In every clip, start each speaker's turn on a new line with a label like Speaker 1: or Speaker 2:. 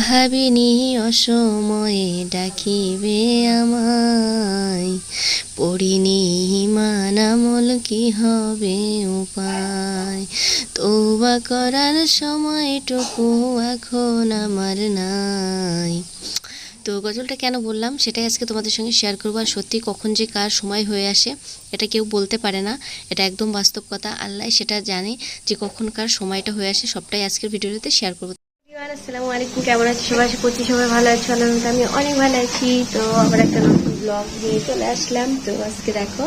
Speaker 1: ভাবিনি অসময়ে ডাকিবে আমায়। পড়িনি মানামল কি হবে উপায়? তৌবা করার সময়টুকু এখন আমার নাই। তো গজলটা কেন বললাম? সেটাই আজকে তোমাদের সঙ্গে শেয়ার করব। আর সত্যি কখন যে কার সময় হয়ে আসে, এটা কেউ বলতে পারে না। এটা একদম বাস্তব কথা। আল্লাহ সেটা জানে যে কখন কার সময়টা হয়ে আসে। সবটাই আজকের ভিডিওতে শেয়ার করব। আসসালামু আলাইকুম। কেমন আছি সবাই? আশা করছি সবাই ভালো আছো। আলহামদুলিল্লাহ, আমি অনেক ভালো আছি। তো আবার একটা নতুন ব্লগ নিয়ে চলে আসলাম। তো আজকে দেখো,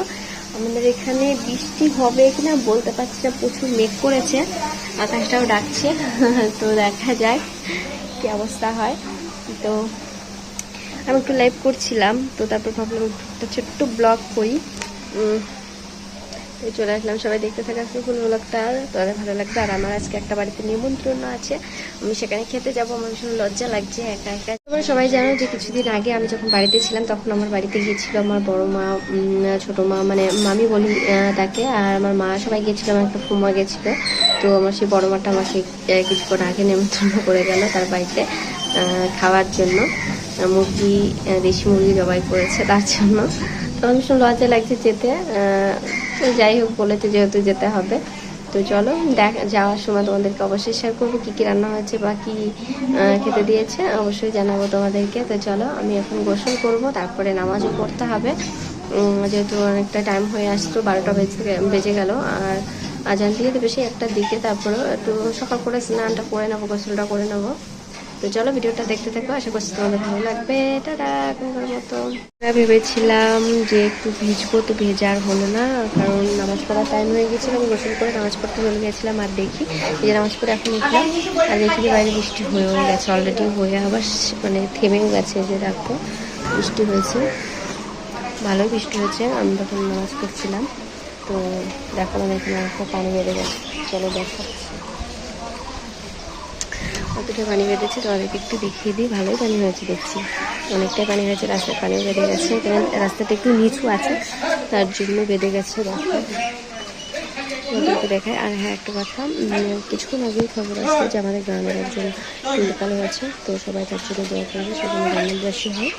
Speaker 1: আমাদের এখানে বৃষ্টি হবে কিনা বলতে পারছি না। প্রচুর মেঘ করেছে, আকাশটাও ডাকছে। তো দেখা যাক কি অবস্থা হয়। তো আমি একটু লাইভ করছিলাম। তো তারপর ভাবলাম একটা ছোট্ট ব্লগ করি। চলে আসলাম সবাই দেখতে থাকা আজকে ফুল ব্লগটা তাদের ভালো লাগবে। আর আমার আজকে একটা বাড়িতে নিমন্ত্রণ আছে। আমি সেখানে খেতে যাব। আমার ভীষণ লজ্জা লাগছে একা একা। তোমরা সবাই জানো যে কিছুদিন আগে আমি যখন বাড়িতে ছিলাম, তখন আমার বাড়িতে গিয়েছিল আমার বড় মা ছোট মা মানে মামি বলি তাকে। আর আমার মা সবাই গিয়েছিল, আমার একটা ফুমা গেছিল তো আমার সেই বড় মাটা আমাকে কিছুক্ষণ আগে নিমন্ত্রণ করে গেল তার বাড়িতে খাওয়ার জন্য। মুরগি দেশি মুরগি জবাই করেছে তার জন্য। তো আমার ভীষণ লজ্জা লাগছে যেতে। তো যাই হোক বলেছে যেহেতু যেতে হবে। তো চলো, দেখ, যাওয়ার সময় তোমাদেরকে অবশ্যই শেয়ার করব, কী কী রান্না হয়েছে বা কী খেতে দিয়েছে, অবশ্যই জানাব তোমাদেরকে। তো চলো, আমি এখন গোসল করব, তারপরে নামাজও পড়তে হবে। যেহেতু অনেকটা টাইম হয়ে আসতো, বারোটা বেজে বেজে গেল। আর আজান দিয়ে দেবে সেই একটার দিকে তারপরে একটু সকাল করে স্নানটা করে নেব, গোসলটা করে নেব। তো চলো ভিডিওটা দেখতে থাকো, আশা করছি তোমাদের ভালো লাগবে। এখনকার মতো। ভেবেছিলাম যে একটু ভিজবো, তো ভেজা আর হলো না, কারণ নামাজ পড়ার টাইম হয়ে গেছিল আমি গোসল করে নামাজ পড়তে চলে গেছিলাম আর দেখি যে নামাজ পড়ে এখন উঠলাম, আর দেখি বাইরে বৃষ্টি হয়ে হয়ে গেছে অলরেডি হয়ে আবার মানে থেমেও গেছে যে দেখো বৃষ্টি হয়েছে। ভালোই বৃষ্টি হয়েছে আমি তখন নামাজ পড়ছিলাম, তো দেখো মানে এখানে একটা পানি বেড়ে গেছে। চলো দেখাচ্ছি কতটা পানি বেঁধেছে তোমাদেরকে একটু দেখিয়ে দিই, ভালোই পানি হয়েছে দেখছি। অনেকটাই পানি হয়েছে, রাস্তায় পানিও বেঁধে গেছে, কারণ রাস্তাটা একটু নিচু আছে, তার জন্য বেঁধে গেছে ওদেরকে দেখায় আর হ্যাঁ একটা কথা কিছুক্ষণ আগেই খবর আসছে যে আমাদের গ্রামের একজন ইন্তেকাল হয়েছে, তো সবাই তার জন্য দোয়া করবে, সেজন্য গ্রামবাসী হয়।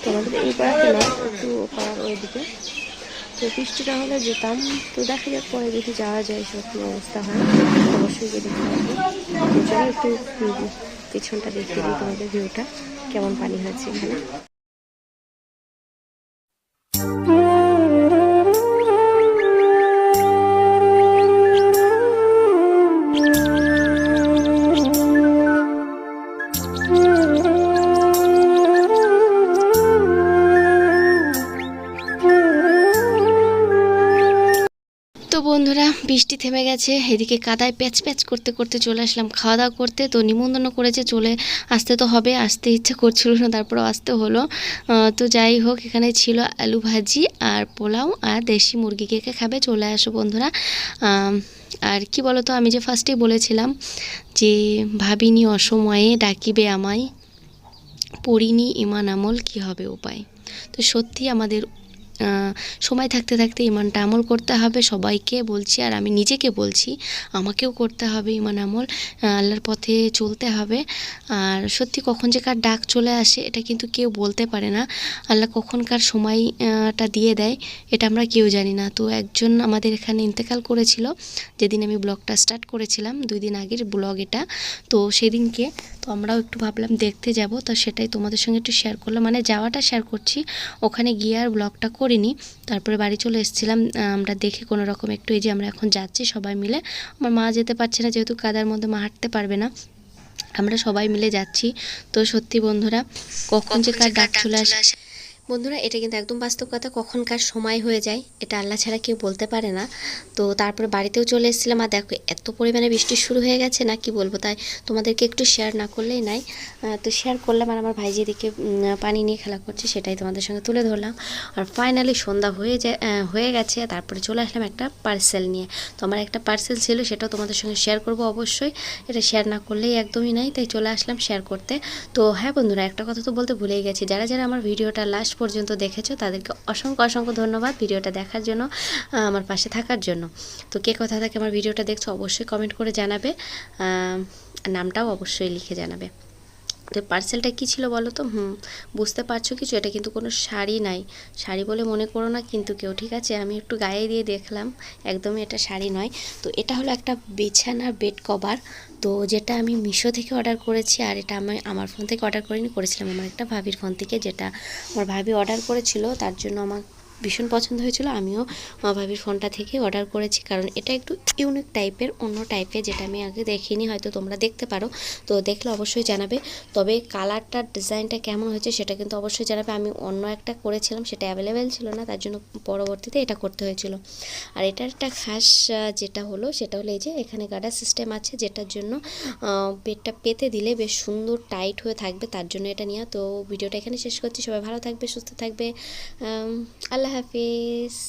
Speaker 1: তো আমাদের এই পাড়াতে না, একটু পাড়ার ওইদিকে। তো বৃষ্টিটা হলে যেতাম। তো দেখা যাক পরে দেখি যাওয়া যায় সব কি অবস্থা হয়। অবশ্যই গিয়ে দেখতে পাবো। একটু পেছনটা দেখতে দিই তোমাদের ভিউটা। কেমন পানি হয়েছে এখানে? তো বন্ধুরা, বৃষ্টি থেমে গেছে, এদিকে কাদায় প্যাচ প্যাচ করতে করতে চলে আসলাম। খাওয়া দাওয়া করতে তো নিমন্ত্রণ করেছে, চলে আসতে তো হবে, আসতে ইচ্ছে করছিল না তারপরে আসতে হলো। তো যাই হোক, এখানে ছিল আলু ভাজি আর পোলাও আর দেশি মুরগি কে কে খাবে, চলে আসো বন্ধুরা। আর কি বলো তো আমি যে ফার্স্টেই বলেছিলাম যে ভাবিনি অসময়ে ডাকিবে আমায়, পড়িনি ইমান আমল, কি হবে উপায়? তো সত্যি আমাদের সময় থাকতে থাকতে ইমানটা আমল করতে হবে, সবাইকে বলছি আর আমি নিজেকে বলছি, আমাকেও করতে হবে ইমান আমল আল্লাহর পথে চলতে হবে। আর সত্যি কখন যে কার ডাক চলে আসে, এটা কিন্তু কেউ বলতে পারে না। আল্লাহ কখন কার সময়টা দিয়ে দেয়, এটা আমরা কেউ জানি না। তো একজন আমাদের এখানে ইন্তেকাল করেছিল, যেদিন আমি ব্লগটা স্টার্ট করেছিলাম, দুই দিন আগের ব্লগ এটা। তো সেদিনকে তো আমরাও একটু ভাবলাম দেখতে যাব। তো সেটাই তোমাদের সঙ্গে একটু শেয়ার করলাম। মানে যাওয়াটা শেয়ার করছি। ওখানে গিয়ে আর ব্লগটা করিনি। তারপরে বাড়ি চলে এসেছিলাম। আমরা দেখে কোনো রকম একটু এই যে আমরা এখন যাচ্ছি সবাই মিলে। আমার মা যেতে পারছে না যেহেতু কাদার মধ্যে মা হাঁটতে পারবে না। আমরা সবাই মিলে যাচ্ছি। তো সত্যি বন্ধুরা কখন যে কার ডাক চলে আসে বন্ধুরা, এটা কিন্তু একদম বাস্তব কথা। কখনকার সময় হয়ে যায়, এটা আল্লাহ ছাড়া কেউ বলতে পারে না। তো তারপরে বাড়িতেও চলে এসেছিলাম। আর দেখো, এত পরিমাণে বৃষ্টি শুরু হয়ে গেছে না, কি বলব? তাই তোমাদেরকে একটু শেয়ার না করলেই নাই। তো শেয়ার করলাম আর আমার ভাইজি দিকে পানি নিয়ে খেলা করছে, সেটাই তোমাদের সঙ্গে তুলে ধরলাম। আর ফাইনালি সন্ধ্যা হয়ে যায় হয়ে গেছে। তারপরে চলে আসলাম একটা পার্সেল নিয়ে। তো আমার একটা পার্সেল ছিল, সেটাও তোমাদের সঙ্গে শেয়ার করব অবশ্যই। এটা শেয়ার না করলেই একদমই নাই, তাই চলে আসলাম শেয়ার করতে। তো হ্যাঁ বন্ধুরা, একটা কথা তো বলতে ভুলেই গেছি। যারা যারা আমার ভিডিওটা লাস্ট পর্যন্ত দেখেছ, তাদেরকে অসংখ্য অসংখ্য ধন্যবাদ ভিডিওটা দেখার জন্য আমার পাশে থাকার জন্য। তো কে কথা থাকে আমার ভিডিওটা দেখছ অবশ্যই কমেন্ট করে জানাবে নামটাও অবশ্যই লিখে জানাবে। তো পার্সেলটা কী ছিল বলো তো? হুম, বুঝতে পারছ কিছু? এটা কিন্তু কোনো শাড়ি নাই। শাড়ি বলে মনে করো না কিন্তু কেউ, ঠিক আছে? আমি একটু গায়ে দিয়ে দেখলাম, একদমই এটা শাড়ি নয়। তো এটা হলো একটা বিছানার বেড কভার তো যেটা আমি মিশো থেকে অর্ডার করেছি আর এটা আমি আমার ফোন থেকে অর্ডার করিনি, করেছিলাম আমার একটা ভাবির ফোন থেকে, যেটা আমার ভাবি অর্ডার করেছিল। তার জন্য আমার ভীষণ পছন্দ হয়েছিল। আমিও ভাবির ফোনটা থেকে অর্ডার করেছি কারণ এটা একটু ইউনিক টাইপের অন্য টাইপের যেটা আমি আগে দেখিনি হয়তো তোমরা দেখতে পারো। তো দেখলে অবশ্যই জানাবে। তবে কালারটা ডিজাইনটা কেমন হয়েছে সেটা কিন্তু অবশ্যই জানাবে। আমি অন্য একটা করেছিলাম সেটা অ্যাভেলেবেল ছিল না তার জন্য পরবর্তীতে এটা করতে হয়েছিল। আর এটার একটা খাস যেটা হলো সেটা হলো এই যে এখানে গার্ডার সিস্টেম আছে যেটার জন্য পেটটা পেতে দিলে বেশ সুন্দর টাইট হয়ে থাকবে তার জন্য এটা নিয়ে। তো ভিডিওটা এখানে শেষ করছি। সবাই ভালো থাকবে সুস্থ থাকবে। আম, আল্লাহ হাফিজ